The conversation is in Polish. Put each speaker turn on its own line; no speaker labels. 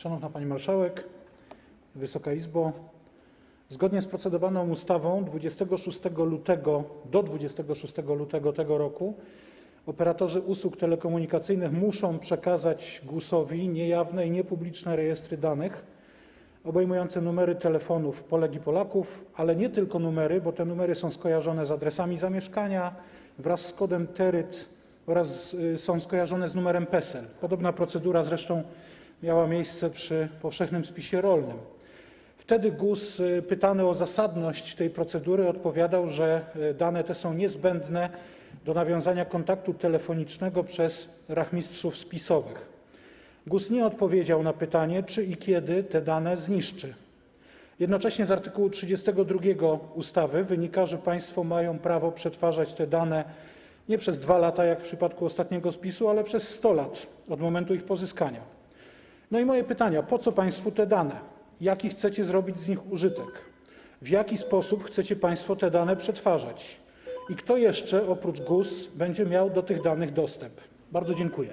Szanowna Pani Marszałek, Wysoka Izbo, zgodnie z procedowaną ustawą 26 lutego do 26 lutego tego roku operatorzy usług telekomunikacyjnych muszą przekazać GUS-owi niejawne i niepubliczne rejestry danych obejmujące numery telefonów Polek i Polaków, ale nie tylko numery, bo te numery są skojarzone z adresami zamieszkania wraz z kodem TERYT oraz y, są skojarzone z numerem PESEL. Podobna procedura zresztą miała miejsce przy powszechnym spisie rolnym. Wtedy GUS, y, pytany o zasadność tej procedury, odpowiadał, że y, dane te są niezbędne do nawiązania kontaktu telefonicznego przez rachmistrzów spisowych. GUS nie odpowiedział na pytanie, czy i kiedy te dane zniszczy. Jednocześnie z artykułu 32 ustawy wynika, że państwo mają prawo przetwarzać te dane nie przez 2 lata, jak w przypadku ostatniego spisu, ale przez 100 lat od momentu ich pozyskania. No i moje pytania: po co państwu te dane? Jaki chcecie zrobić z nich użytek? W jaki sposób chcecie państwo te dane przetwarzać? I kto jeszcze oprócz GUS będzie miał do tych danych dostęp? Bardzo dziękuję.